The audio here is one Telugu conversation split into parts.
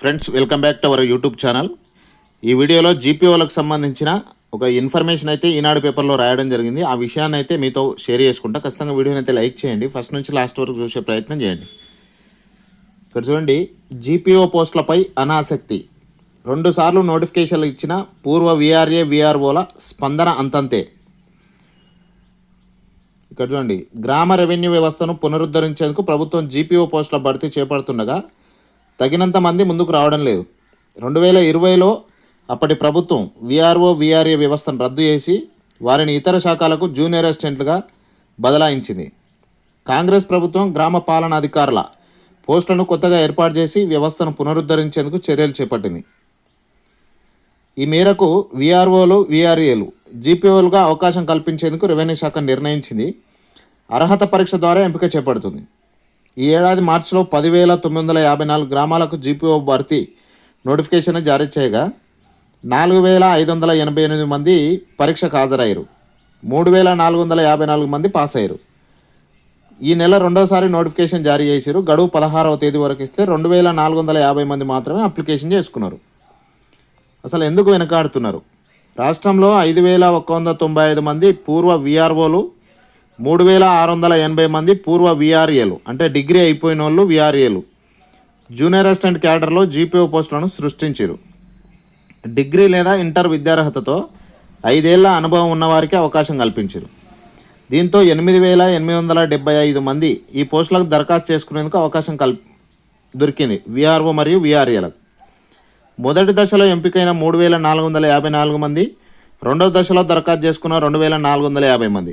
Friends welcome back to our YouTube channel ఈ వీడియోలో జీపీఓలకు సంబంధించిన ఒక ఇన్ఫర్మేషన్ అయితే ఈనాడు పేపర్లో రాయడం జరిగింది. ఆ విషయాన్ని అయితే మీతో షేర్ చేసుకుంటా. ఖచ్చితంగా వీడియోని అయితే లైక్ చేయండి. ఫస్ట్ నుంచి లాస్ట్ వరకు చూసే ప్రయత్నం చేయండి. ఇక్కడ చూడండి. జీపీఓ పోస్టులపై అనాసక్తి. రెండుసార్లు నోటిఫికేషన్లు ఇచ్చిన పూర్వ విఆర్ఏ విఆర్ఓల స్పందన అంతంతే. ఇక్కడ చూడండి. గ్రామ రెవెన్యూ వ్యవస్థను పునరుద్ధరించేందుకు ప్రభుత్వం జీపీఓ పోస్టుల భర్తీ చేపడుతుండగా తగినంత మంది ముందుకు రావడం లేదు. రెండు వేల ఇరవైలో అప్పటి ప్రభుత్వం విఆర్ఓ విఆర్ఏ వ్యవస్థను రద్దు చేసి వారిని ఇతర శాఖలకు జూనియర్ అసిస్టెంట్లుగా బదలాయించింది. కాంగ్రెస్ ప్రభుత్వం గ్రామ పాలనాధికారుల పోస్టులను కొత్తగా ఏర్పాటు చేసి వ్యవస్థను పునరుద్ధరించేందుకు చర్యలు చేపట్టింది. ఈ మేరకు విఆర్ఓలు విఆర్ఏలు జీపీఓలుగా అవకాశం కల్పించేందుకు రెవెన్యూ శాఖ నిర్ణయించింది. అర్హత పరీక్ష ద్వారా ఎంపిక చేపడుతుంది. ఈ ఏడాది మార్చిలో పదివేల తొమ్మిది వందల యాభై నాలుగు గ్రామాలకు జీపీఓ భర్తీ నోటిఫికేషన్ జారీ చేయగా నాలుగు వేల ఐదు వందల ఎనభై ఎనిమిది మంది పరీక్షకు హాజరయ్యారు. మూడు వేల నాలుగు వందల యాభై నాలుగు మంది పాస్ అయ్యారు. ఈ నెల రెండోసారి నోటిఫికేషన్ జారీ చేశారు. గడువు పదహారవ తేదీ వరకు ఇస్తే రెండు వేల నాలుగు వందల యాభై మంది మాత్రమే అప్లికేషన్ చేసుకున్నారు. అసలు ఎందుకు వెనకాడుతున్నారు? రాష్ట్రంలో ఐదు వేల ఒక వంద తొంభై ఐదు మంది పూర్వ విఆర్ఓలు మూడు వేల ఆరు వందల ఎనభై మంది పూర్వ విఆర్ఏలు అంటే డిగ్రీ అయిపోయిన వాళ్ళు విఆర్ఏలు జూనియర్ అసిస్టెంట్ క్యాడర్లో జీపీఓ పోస్టులను సృష్టించారు డిగ్రీ లేదా ఇంటర్ విద్యార్హతతో ఐదేళ్ళ అనుభవం ఉన్నవారికి అవకాశం కల్పించారు దీంతో ఎనిమిది వేల ఎనిమిది వందల డెబ్బై ఐదు మంది ఈ పోస్టులకు దరఖాస్తు చేసుకునేందుకు అవకాశం కల్ దొరికింది విఆర్ఓ మరియు విఆర్ఏలకు మొదటి దశలో ఎంపికైన మూడు వేల నాలుగు వందల యాభై నాలుగు మంది రెండవ దశలో దరఖాస్తు చేసుకున్న రెండు వేల నాలుగు వందల యాభై మంది.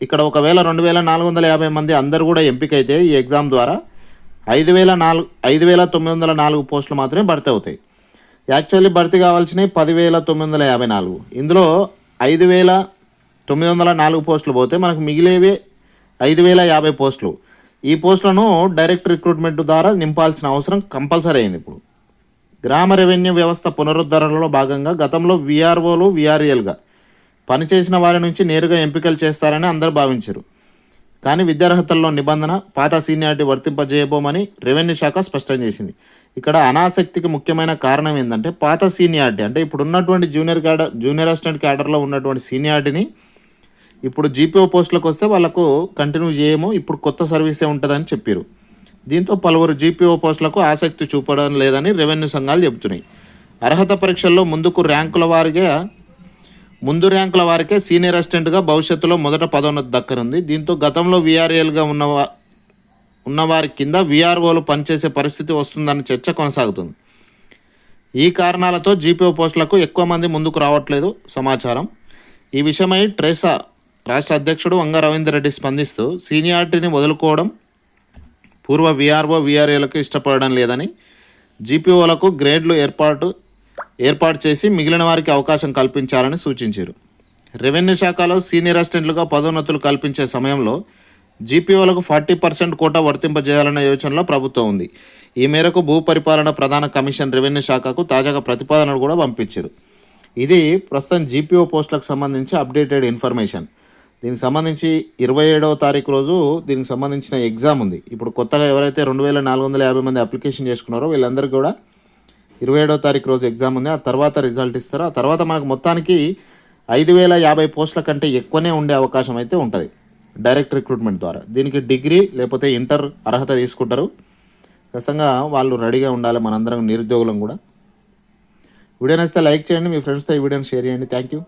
ఇక్కడ ఒకవేళ రెండు వేల నాలుగు వందల యాభై మంది అందరూ కూడా ఎంపికైతే ఈ ఎగ్జామ్ ద్వారా ఐదు వేల నాలుగు ఐదు వేల తొమ్మిది వందల నాలుగు పోస్టులు మాత్రమే భర్తీ అవుతాయి. యాక్చువల్లీ భర్తీ కావాల్సినవి పదివేల తొమ్మిది వందల యాభై నాలుగు. ఇందులో ఐదు వేల తొమ్మిది వందల నాలుగు పోస్టులు పోతే మనకు మిగిలేవి ఐదు వేల యాభై పోస్టులు. ఈ పోస్టులను డైరెక్ట్ రిక్రూట్మెంట్ ద్వారా నింపాల్సిన అవసరం కంపల్సరీ అయింది ఇప్పుడు. గ్రామ రెవెన్యూ వ్యవస్థ పునరుద్ధరణలో భాగంగా గతంలో విఆర్ఓలు విఆర్ఎల్గా పనిచేసిన వారి నుంచి నేరుగా ఎంపికలు చేస్తారని అందరూ భావించారు. కానీ విద్యార్హతల్లో నిబంధన పాత సీనియారిటీ వర్తింపజేయబోమని రెవెన్యూ శాఖ స్పష్టం చేసింది. ఇక్కడ అనాసక్తికి ముఖ్యమైన కారణం ఏంటంటే పాత సీనియారిటీ అంటే ఇప్పుడు ఉన్నటువంటి జూనియర్ క్యాడర్ జూనియర్ అసిస్టెంట్ క్యాడర్లో ఉన్నటువంటి సీనియారిటీని ఇప్పుడు జీపీఓ పోస్టులకు వస్తే వాళ్ళకు కంటిన్యూ చేయము ఇప్పుడు కొత్త సర్వీసే ఉంటుందని చెప్పారు. దీంతో పలువురు జీపీఓ పోస్టులకు ఆసక్తి చూపడం లేదని రెవెన్యూ సంఘాలు చెబుతున్నాయి. అర్హత పరీక్షల్లో ముందుకు ర్యాంకుల వారిగా ముందు ర్యాంకుల వారికే సీనియర్ అసిస్టెంట్గా భవిష్యత్తులో మొదట పదోన్నతి దక్కనుంది దీంతో గతంలో వీఆర్ఏలుగా ఉన్నవా ఉన్నవారి కింద వీఆర్ఓలు పనిచేసే పరిస్థితి వస్తుందన్న చర్చ కొనసాగుతుంది. ఈ కారణాలతో జీపీఓ పోస్టులకు ఎక్కువ మంది ముందుకు రావట్లేదు సమాచారం. ఈ విషయమై ట్రేసా రాష్ట్ర అధ్యక్షుడు వంగ రవీందర్ రెడ్డి స్పందిస్తూ సీనియారిటీని వదులుకోవడం పూర్వ వీఆర్ఓ వీఆర్ఏలకు ఇష్టపడడం లేదని జీపీఓలకు గ్రేడ్లు ఏర్పాటు ఏర్పాటు చేసి మిగిలిన వారికి అవకాశం కల్పించాలని సూచించారు. రెవెన్యూ శాఖలో సీనియర్ అసిస్టెంట్లుగా పదోన్నతులు కల్పించే సమయంలో జీపీఓలకు ఫార్టీ పర్సెంట్ కోటా వర్తింపజేయాలన్న యోచనలో ప్రభుత్వం ఉంది. ఈ మేరకు భూ పరిపాలన ప్రధాన కమిషన్ రెవెన్యూ శాఖకు తాజాగా ప్రతిపాదనలు కూడా పంపించారు. ఇది ప్రస్తుతం జీపీఓ పోస్టులకు సంబంధించి అప్డేటెడ్ ఇన్ఫర్మేషన్. దీనికి సంబంధించి ఇరవై ఏడవ తారీఖు రోజు దీనికి సంబంధించిన ఎగ్జామ్ ఉంది. ఇప్పుడు కొత్తగా ఎవరైతే రెండు వేల నాలుగు వందల యాభై మంది అప్లికేషన్ చేసుకున్నారో వీళ్ళందరికీ కూడా ఇరవై ఏడవ తారీఖు రోజు ఎగ్జామ్ ఉంది. ఆ తర్వాత రిజల్ట్ ఇస్తారు. ఆ తర్వాత మనకు మొత్తానికి ఐదు వేల యాభై పోస్టుల కంటే ఎక్కువనే ఉండే అవకాశం అయితే ఉంటుంది. డైరెక్ట్ రిక్రూట్మెంట్ ద్వారా. దీనికి డిగ్రీ లేకపోతే ఇంటర్ అర్హత తీసుకుంటారు. ఖచ్చితంగా వాళ్ళు రెడీగా ఉండాలి మనందరం నిరుద్యోగులం కూడా. వీడియో నచ్చితే లైక్ చేయండి. మీ ఫ్రెండ్స్తో ఈ వీడియోని షేర్ చేయండి. Thank you